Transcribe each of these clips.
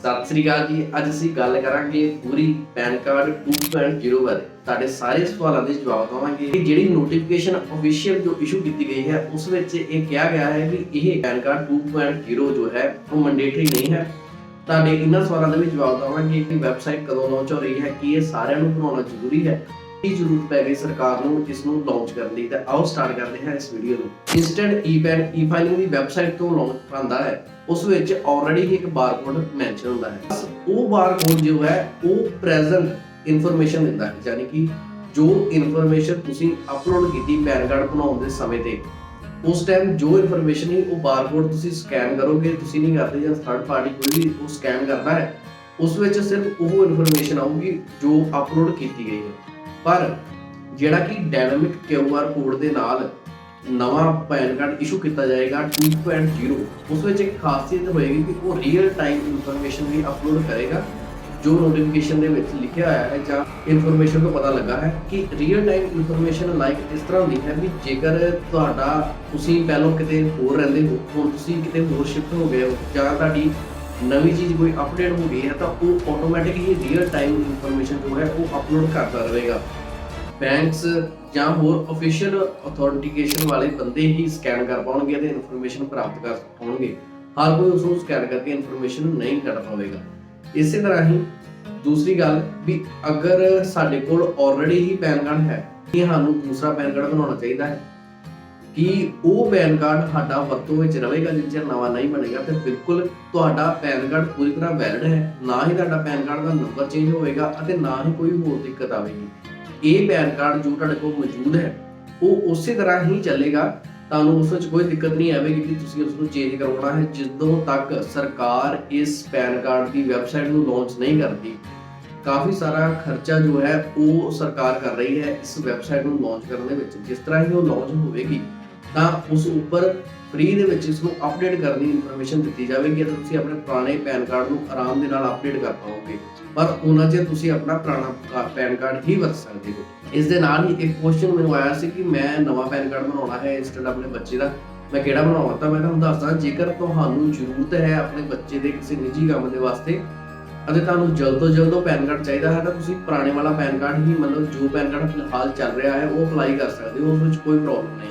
ਸਤਿ ਸ੍ਰੀ ਅਕਾਲ ਜੀ। ਅੱਜ ਅਸੀਂ ਗੱਲ ਕਰਾਂਗੇ ਪੂਰੀ ਪੈਨ ਕਾਰਡ 2.0 ਬਾਰੇ ਤੁਹਾਡੇ ਸਾਰੇ ਸਵਾਲਾਂ ਦੇ ਜਵਾਬ ਦਵਾਂਗੇ। ਕਿ ਜਿਹੜੀ ਨੋਟੀਫਿਕੇਸ਼ਨ ਅਫੀਸ਼ੀਅਲ ਜੋ ਇਸ਼ੂ ਕੀਤੀ ਗਈ ਹੈ, ਉਸ ਵਿੱਚ ਇਹ ਕਿਹਾ ਗਿਆ ਹੈ ਕਿ ਇਹ ਪੈਨ ਕਾਰਡ 2.0 ਜੋ ਹੈ, ਉਹ ਮੈਂਡੇਟਰੀ ਨਹੀਂ ਹੈ। ਤੁਹਾਡੇ ਇਹਨਾਂ ਸਵਾਲਾਂ ਦੇ ਵੀ ਜਵਾਬ ਦਵਾਂਗੇ ਕਿ ਵੈਬਸਾਈਟ ਕਦੋਂ ਲਾਂਚ ਹੋ ਰਹੀ ਹੈ, ਕੀ ਇਹ ਸਾਰਿਆਂ ਨੂੰ ਬਣਾਉਣਾ ਜ਼ਰੂਰੀ ਹੈ। ਕੀ ਜ਼ਰੂਰਤ ਪੈ ਗਈ ਸਰਕਾਰ ਨੂੰ ਇਸ ਨੂੰ ਲਾਂਚ ਕਰਨ ਲਈ, ਤਾਂ ਆਓ ਸਟਾਰਟ ਕਰਦੇ ਹਾਂ ਇਸ ਵੀਡੀਓ ਨੂੰ। Instant e PAN e filing ਦੀ ਵੈਬਸਾਈਟ ਤੋਂ ਲਾਂਚ ਆਉਂਦਾ ਹੈ। ਉਸ ਵਿੱਚ ਆਲਰੇਡੀ ਹੀ ਇੱਕ ਬਾਰਕੋਡ ਮੈਂਸ਼ਨ ਹੁੰਦਾ ਹੈ। ਉਹ ਬਾਰਕੋਡ ਜੋ ਹੈ, ਉਹ ਪ੍ਰੈਜ਼ੈਂਟ ਇਨਫੋਰਮੇਸ਼ਨ ਦਿੰਦਾ ਹੈ। ਯਾਨੀ ਕਿ ਜੋ ਇਨਫੋਰਮੇਸ਼ਨ ਤੁਸੀਂ ਅਪਲੋਡ ਕੀਤੀ ਪੈਨ ਕਾਰਡ ਬਣਾਉਣ ਦੇ ਸਮੇਂ ਤੇ, ਉਸ ਟਾਈਮ ਜੋ ਇਨਫੋਰਮੇਸ਼ਨ ਹੀ, ਉਹ ਬਾਰਕੋਡ ਤੁਸੀਂ ਸਕੈਨ ਕਰੋਗੇ। ਤੁਸੀਂ ਨਹੀਂ ਕਰਦੇ ਜਾਂ ਥਰਡ ਪਾਰਟੀ ਕੋਈ ਵੀ ਉਹ ਸਕੈਨ ਕਰਦਾ ਹੈ, ਉਸ ਵਿੱਚ ਸਿਰਫ ਉਹ ਇਨਫੋਰਮੇਸ਼ਨ ਆਊਗੀ ਜੋ ਅਪਲੋਡ ਕੀਤੀ ਗਈ ਹੈ। ਪਰ ਜਿਹੜਾ ਕਿ ਡਾਇਨਾਮਿਕ ਕਿਊਆਰ ਕੋਡ ਦੇ ਨਾਲ ਨਵਾਂ ਪੈਨ ਕਾਰਡ ਇਸ਼ੂ ਕੀਤਾ ਜਾਏਗਾ 2.0 ਉਸ ਵਿੱਚ ਇੱਕ ਖਾਸੀਅਤ ਹੋਏਗੀ ਕਿ ਉਹ ਰੀਅਲ ਟਾਈਮ ਇਨਫੋਰਮੇਸ਼ਨ ਵੀ ਅਪਲੋਡ ਕਰੇਗਾ, ਜੋ ਨੋਟੀਫਿਕੇਸ਼ਨ ਦੇ ਵਿੱਚ ਲਿਖਿਆ ਹੋਇਆ ਹੈ ਜਾਂ ਇਨਫੋਰਮੇਸ਼ਨ ਤੋਂ ਪਤਾ ਲੱਗਾ ਹੈ ਕਿ ਰੀਅਲ ਟਾਈਮ ਇਨਫੋਰਮੇਸ਼ਨ ਲਾਈਕ ਇਸ ਤਰ੍ਹਾਂ ਦੀ ਹੈ ਵੀ ਜੇਕਰ ਤੁਹਾਡਾ ਤੁਸੀਂ ਪਹਿਲਾਂ ਕਿਤੇ ਹੋਰ ਰਹਿੰਦੇ ਹੋ, ਹੁਣ ਤੁਸੀਂ ਕਿਤੇ ਹੋਰ ਸ਼ਿਫਟ ਹੋ ਗਏ ਹੋ ਜਾਂ ਤੁਹਾਡੀ ਨਵੀਂ ਚੀਜ਼ ਕੋਈ ਅਪਡੇਟ ਹੋ ਗਈ ਹੈ ਤਾਂ ਉਹ ਆਟੋਮੈਟਿਕ ਹੀ ਰੀਅਲ ਟਾਈਮ ਇਨਫੋਰਮੇਸ਼ਨ ਜੋ ਹੈ ਉਹ ਅਪਲੋਡ ਕਰਦਾ ਰਹੇਗਾ। ਬੈਂਕਸ ਜਾਂ ਹੋਰ ਅਫੀਸ਼ੀਅਲ ਅਥੈਂਟੀਕੇਸ਼ਨ ਵਾਲੇ ਬੰਦੇ ਹੀ ਸਕੈਨ ਕਰ ਪਾਉਣਗੇ ਅਤੇ ਇਨਫੋਰਮੇਸ਼ਨ ਪ੍ਰਾਪਤ ਕਰ ਪਾਉਣਗੇ। ਹਰ ਕੋਈ ਉਸ ਨੂੰ ਸਕੈਨ ਕਰਕੇ ਇਨਫੋਰਮੇਸ਼ਨ ਨਹੀਂ ਕੱਢ ਪਾਵੇਗਾ। ਇਸੇ ਤਰ੍ਹਾਂ ਹੀ ਦੂਸਰੀ ਗੱਲ ਵੀ ਅਗਰ ਸਾਡੇ ਕੋਲ ਆਲਰੇਡੀ ਹੀ ਪੈਨ ਕਾਰਡ ਹੈ ਕੀ ਸਾਨੂੰ ਦੂਸਰਾ ਪੈਨ ਕਾਰਡ ਬਣਾਉਣਾ ਚਾਹੀਦਾ ਹੈ। ਕਿ ਉਹ ਪੈਨ ਕਾਰਡ ਸਾਡਾ ਵਰਤੋਂ ਵਿੱਚ ਰਹੇਗਾ ਜਿੰਨ ਚਿਰ ਨਵਾਂ ਨਹੀਂ ਬਣੇਗਾ, ਤੇ ਬਿਲਕੁਲ ਤੁਹਾਡਾ ਪੈਨ ਕਾਰਡ ਪੂਰੀ ਤਰ੍ਹਾਂ ਵੈਲਿਡ ਹੈ। ਨਾ ਹੀ ਤੁਹਾਡਾ ਪੈਨ ਕਾਰਡ ਦਾ ਨੰਬਰ ਚੇਂਜ ਹੋਵੇਗਾ ਅਤੇ ਨਾ ਹੀ ਕੋਈ ਹੋਰ ਦਿੱਕਤ ਆਵੇਗੀ। ਇਹ ਪੈਨ ਕਾਰਡ ਜੋ ਤੁਹਾਡੇ ਕੋਲ ਮੌਜੂਦ ਹੈ, ਉਹ ਉਸੇ ਤਰ੍ਹਾਂ ਹੀ ਚੱਲੇਗਾ। ਤੁਹਾਨੂੰ ਉਸ ਵਿੱਚ ਕੋਈ ਦਿੱਕਤ ਨਹੀਂ ਆਵੇਗੀ ਕਿ ਤੁਸੀਂ ਉਸ ਨੂੰ ਚੇਂਜ ਕਰਵਾਉਣਾ ਹੈ, ਜਦੋਂ ਤੱਕ ਸਰਕਾਰ ਇਸ ਪੈਨ ਕਾਰਡ ਦੀ ਵੈਬਸਾਈਟ ਨੂੰ ਲਾਂਚ ਨਹੀਂ ਕਰਦੀ। ਕਾਫੀ ਸਾਰਾ ਖਰਚਾ ਜੋ ਹੈ, ਉਹ ਸਰਕਾਰ ਕਰ ਰਹੀ ਹੈ ਇਸ ਵੈਬਸਾਈਟ ਨੂੰ ਲਾਂਚ ਕਰਨ ਦੇ ਵਿੱਚ। ਜਿਸ ਤਰ੍ਹਾਂ ਹੀ ਉਹ ਲਾਂਚ ਹੋਵੇਗੀ ਤਾਂ ਉਸ ਉੱਪਰ ਫ੍ਰੀ ਦੇ ਵਿੱਚ ਇਸ ਨੂੰ ਅਪਡੇਟ ਕਰਨ ਦੀ ਇਨਫੋਰਮੇਸ਼ਨ ਦਿੱਤੀ ਜਾਵੇਗੀ ਅਤੇ ਤੁਸੀਂ ਆਪਣੇ ਪੁਰਾਣੇ ਪੈਨ ਕਾਰਡ ਨੂੰ ਆਰਾਮ ਦੇ ਨਾਲ ਅਪਡੇਟ ਕਰ ਪਾਓਗੇ। ਪਰ ਉਹਨਾਂ ਚਿਰ ਤੁਸੀਂ ਆਪਣਾ ਪੁਰਾਣਾ ਪੈਨ ਕਾਰਡ ਹੀ ਵਰਤ ਸਕਦੇ ਹੋ। ਇਸ ਦੇ ਨਾਲ ਹੀ ਇੱਕ ਕੁਐਸਚਨ ਮੈਨੂੰ ਆਇਆ ਸੀ ਕਿ ਮੈਂ ਨਵਾਂ ਪੈਨ ਕਾਰਡ ਬਣਾਉਣਾ ਹੈ ਇੰਸਟੈਂਟ ਆਪਣੇ ਬੱਚੇ ਦਾ। ਮੈਂ ਕਿਹੜਾ ਬਣਾਵਾਂ? ਤਾਂ ਮੈਂ ਤੁਹਾਨੂੰ ਦੱਸਦਾ, ਜੇਕਰ ਤੁਹਾਨੂੰ ਜ਼ਰੂਰਤ ਹੈ ਆਪਣੇ ਬੱਚੇ ਦੇ ਕਿਸੇ ਨਿੱਜੀ ਕੰਮ ਦੇ ਵਾਸਤੇ, ਅਤੇ ਤੁਹਾਨੂੰ ਜਲਦ ਤੋਂ ਜਲਦ ਉਹ ਪੈਨ ਕਾਰਡ ਚਾਹੀਦਾ ਹੈ, ਤਾਂ ਤੁਸੀਂ ਪੁਰਾਣੇ ਵਾਲਾ ਪੈਨ ਕਾਰਡ ਹੀ ਮਤਲਬ ਜੋ ਪੈਨ ਕਾਰਡ ਫਿਲਹਾਲ ਚੱਲ ਰਿਹਾ ਹੈ, ਉਹ ਅਪਲਾਈ ਕਰ ਸਕਦੇ ਹੋ, ਉਸ ਵਿੱਚ ਕੋਈ ਪ੍ਰੋਬਲਮ ਨਹੀਂ।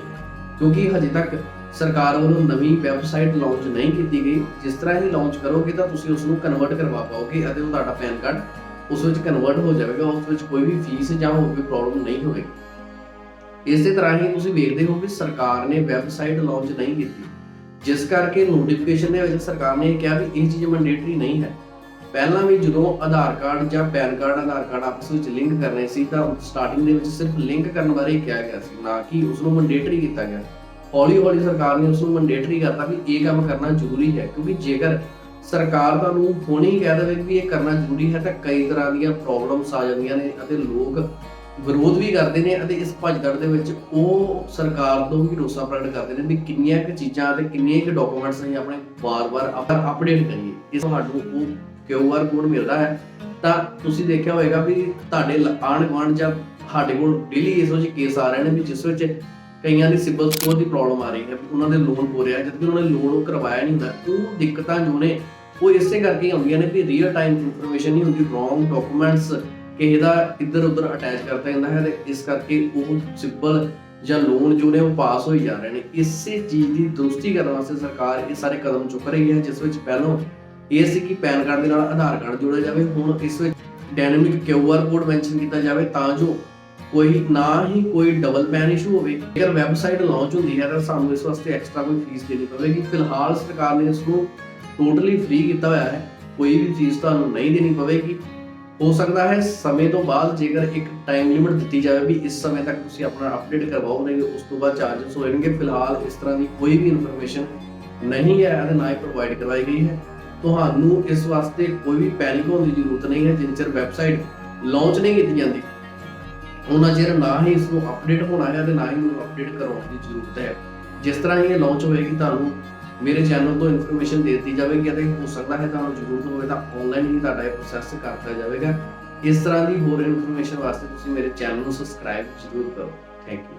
ਕਿਉਂਕਿ ਹਜੇ ਤੱਕ ਸਰਕਾਰ ਵੱਲੋਂ ਨਵੀਂ ਵੈਬਸਾਈਟ ਲਾਂਚ ਨਹੀਂ ਕੀਤੀ ਗਈ। ਜਿਸ ਤਰ੍ਹਾਂ ਹੀ ਲਾਂਚ ਕਰੋਗੇ ਤਾਂ ਤੁਸੀਂ ਉਸ ਨੂੰ ਕਨਵਰਟ ਕਰਵਾ ਪਾਓਗੇ ਅਤੇ ਉਹ ਤੁਹਾਡਾ ਪੈਨ ਕਾਰਡ ਉਸ ਵਿੱਚ ਕਨਵਰਟ ਹੋ ਜਾਵੇਗਾ। ਉਸ ਵਿੱਚ ਕੋਈ ਵੀ ਫੀਸ ਜਾਂ ਹੋਰ ਕੋਈ ਪ੍ਰੋਬਲਮ ਨਹੀਂ ਹੋਵੇਗੀ। ਇਸੇ ਤਰ੍ਹਾਂ ਹੀ ਤੁਸੀਂ ਵੇਖਦੇ ਹੋ ਕਿ ਸਰਕਾਰ ਨੇ ਵੈਬਸਾਈਟ ਲਾਂਚ ਨਹੀਂ ਕੀਤੀ। ਜਿਸ ਕਰਕੇ ਨੋਟੀਫਿਕੇਸ਼ਨ ਦੇ ਵਿੱਚ ਸਰਕਾਰ ਨੇ ਕਿਹਾ ਵੀ ਇਹ ਚੀਜ਼ ਮੈਂਡੇਟਰੀ ਨਹੀਂ ਹੈ। ਪਹਿਲਾਂ ਵੀ ਜਦੋਂ ਆਧਾਰ ਕਾਰਡ ਜਾਂ ਪੈਨ ਕਾਰਡ, ਆਧਾਰ ਕਾਰਡ ਆਪਸ ਵਿੱਚ ਲਿੰਕ ਕਰਨੇ ਸੀ, ਤਾਂ ਸਟਾਰਟਿੰਗ ਦੇ ਵਿੱਚ ਸਿਰਫ ਲਿੰਕ ਕਰਨ ਬਾਰੇ ਹੀ ਕਿਹਾ ਗਿਆ ਸੀ, ਨਾ ਕਿ ਉਸ ਨੂੰ ਮੈਂਡੇਟਰੀ ਕੀਤਾ ਗਿਆ। ਹੌਲੀ ਹੌਲੀ ਸਰਕਾਰ ਨੇ ਉਸ ਨੂੰ ਮੈਂਡੇਟਰੀ ਕਰਤਾ ਵੀ ਇਹ ਕੰਮ ਕਰਨਾ ਜ਼ਰੂਰੀ ਹੈ, ਕਿਉਂਕਿ ਜੇਕਰ ਸਰਕਾਰ ਤੁਹਾਨੂੰ ਹੁਣੇ ਹੀ ਕਹਿ ਦੇਵੇ ਵੀ ਇਹ ਕਰਨਾ ਜ਼ਰੂਰੀ ਹੈ, ਤਾਂ ਕਈ ਤਰ੍ਹਾਂ ਦੀਆਂ ਪ੍ਰੋਬਲਮਸ ਆ ਜਾਂਦੀਆਂ ਨੇ ਅਤੇ ਲੋਕ ਵਿਰੋਧ ਵੀ ਕਰਦੇ ਨੇ ਅਤੇ ਇਸ ਭਜਦੜ ਦੇ ਵਿੱਚ ਉਹ ਸਰਕਾਰ ਤੋਂ ਵੀ ਰੋਸਾ ਪ੍ਰਗਟ ਕਰਦੇ ਨੇ ਵੀ ਕਿੰਨੀਆਂ ਕੁ ਚੀਜ਼ਾਂ ਤੇ ਕਿੰਨੇ ਕੁ ਡਾਕੂਮੈਂਟਸ ਅਸੀਂ ਆਪਣੇ ਵਾਰ-ਵਾਰ ਅਪਡੇਟ ਕਰੀਏ। ਇਸ ਤੁਹਾਨੂੰ ਉਹ ਕਿਊਆਰ ਕੋਡ ਮਿਲਦਾ ਹੈ, ਤਾਂ ਤੁਸੀਂ ਦੇਖਿਆ ਹੋਵੇਗਾ ਵੀ ਤੁਹਾਡੇ ਆਣ ਗੁਆਂਢ ਜਾਂ ਸਾਡੇ ਕੋਲ ਡੇਲੀ ਇਸ ਵਿੱਚ ਕੇਸ ਆ ਰਹੇ ਨੇ ਵੀ ਜਿਸ ਵਿੱਚ ਕਈਆਂ ਦੀ ਸਿਬਲ ਸਕੋਰ ਦੀ ਪ੍ਰੋਬਲਮ ਆ ਰਹੀ ਹੈ ਉਹਨਾਂ ਦੇ ਲੋਨ ਹੋ ਰਿਹਾ ਜਦ ਕਿ ਉਹਨਾਂ ਨੇ ਲੋਨ ਉਹ ਕਰਵਾਇਆ ਨਹੀਂ ਹੁੰਦਾ, ਉਹ ਦਿੱਕਤਾਂ ਜੋ ਨੇ, ਉਹ ਇਸੇ ਕਰਕੇ ਆਉਂਦੀਆਂ ਨੇ ਵੀ ਰੀਅਲ ਟਾਈਮ ਇਨਫੋਰਮੇਸ਼ਨ ਨਹੀਂ ਹੁੰਦੀ ਰੋਂਗ ਡਾਕੂਮੈਂਟਸ ਕਿਸੇ ਦਾ ਇੱਧਰ ਉੱਧਰ ਅਟੈਚ ਕਰਤਾ ਜਾਂਦਾ ਹੈ ਤੇ ਇਸ ਕਰਕੇ ਉਹ ਸਿਬਲ ਜਾਂ ਲੋਨ ਜੋ ਨੇ ਉਹ ਪਾਸ ਹੋਈ ਜਾ ਰਹੇ ਨੇ। ਇਸੇ ਚੀਜ਼ ਦੀ ਦਰੁਸਤੀ ਕਰਨ ਵਾਸਤੇ ਸਰਕਾਰ ਇਹ ਸਾਰੇ ਕਦਮ ਚੁੱਕ ਰਹੀ ਹੈ, ਜਿਸ ਵਿੱਚ ਪਹਿਲਾਂ ਇਹ ਸੀ ਕਿ ਪੈਨ ਕਾਰਡ ਦੇ ਨਾਲ ਆਧਾਰ ਕਾਰਡ ਜੋੜਿਆ ਜਾਵੇ, ਹੁਣ ਇਸ ਵਿੱਚ ਡਾਇਨਾਮਿਕ ਕਿਊਆਰ ਕੋਡ ਮੈਂਸ਼ਨ ਕੀਤਾ ਜਾਵੇ ਤਾਂ ਜੋ ਕੋਈ ਨਾ ਹੀ ਕੋਈ ਡਬਲ ਪੈਨ ਇਸ਼ੂ ਹੋਵੇ। ਜੇਕਰ ਵੈਬਸਾਈਟ ਲਾਂਚ ਹੁੰਦੀ ਹੈ ਤਾਂ ਸਾਨੂੰ ਇਸ ਵਾਸਤੇ ਐਕਸਟਰਾ ਕੋਈ ਫੀਸ ਦੇਣੀ ਪਵੇਗੀ। ਫਿਲਹਾਲ ਸਰਕਾਰ ਨੇ ਇਸ ਨੂੰ ਟੋਟਲੀ ਫ੍ਰੀ ਕੀਤਾ ਹੋਇਆ ਹੈ। ਕੋਈ ਵੀ ਫੀਸ ਤੁਹਾਨੂੰ ਨਹੀਂ ਦੇਣੀ ਪਵੇਗੀ। ਹੋ ਸਕਦਾ ਹੈ ਸਮੇਂ ਤੋਂ ਬਾਅਦ ਜੇਕਰ ਇੱਕ ਟਾਈਮ ਲਿਮਿਟ ਦਿੱਤੀ ਜਾਵੇ ਵੀ ਇਸ ਸਮੇਂ ਤੱਕ ਤੁਸੀਂ ਆਪਣਾ ਅਪਡੇਟ ਕਰਵਾਓਗੇ ਉਸ ਤੋਂ ਬਾਅਦ ਚਾਰजेस ਹੋਣਗੇ ਫਿਲਹਾਲ ਇਸ ਤਰ੍ਹਾਂ ਦੀ ਕੋਈ ਵੀ ਇਨਫੋਰਮੇਸ਼ਨ ਨਹੀਂ ਹੈ ਅਤੇ ਨਾ ਹੀ ਪ੍ਰੋਵਾਈਡ ਕਰਵਾਈ ਗਈ ਹੈ। ਤੁਹਾਨੂੰ ਇਸ ਵਾਸਤੇ ਕੋਈ ਵੀ ਪੈਨਿਕ ਹੋਣ ਦੀ ਜ਼ਰੂਰਤ ਨਹੀਂ ਹੈ, ਜਿੰਨ ਚਿਰ ਵੈਬਸਾਈਟ ਲਾਂਚ ਨਹੀਂ ਕੀਤੀ ਜਾਂਦੀ। ਉਹਨਾਂ ਚਿਰ ਨਾ ਹੀ ਇਸ ਨੂੰ ਅਪਡੇਟ ਹੋਣਾ ਹੈ ਤੇ ਨਾ ਹੀ ਨੂੰ ਅਪਡੇਟ ਕਰਵਾਉਣ ਦੀ ਜ਼ਰੂਰਤ ਹੈ। ਜਿਸ ਤਰ੍ਹਾਂ ਹੀ ਇਹ ਲਾਂਚ ਹੋਏਗੀ, ਤੁਹਾਨੂੰ ਮੇਰੇ ਚੈਨਲ ਤੋਂ ਇਨਫੋਰਮੇਸ਼ਨ ਦੇ ਦਿੱਤੀ ਜਾਵੇਗੀ ਅਤੇ ਹੋ ਸਕਦਾ ਹੈ ਤੁਹਾਨੂੰ ਜ਼ਰੂਰਤ ਹੋਵੇ ਤਾਂ ਆਨਲਾਈਨ ਹੀ ਤੁਹਾਡਾ ਇਹ ਪ੍ਰੋਸੈਸ ਕਰਤਾ ਜਾਵੇਗਾ। ਇਸ ਤਰ੍ਹਾਂ ਦੀ ਹੋਰ ਇਨਫੋਰਮੇਸ਼ਨ ਵਾਸਤੇ ਤੁਸੀਂ ਮੇਰੇ ਚੈਨਲ ਨੂੰ ਸਬਸਕ੍ਰਾਈਬ ਜ਼ਰੂਰ ਕਰੋ। Thank you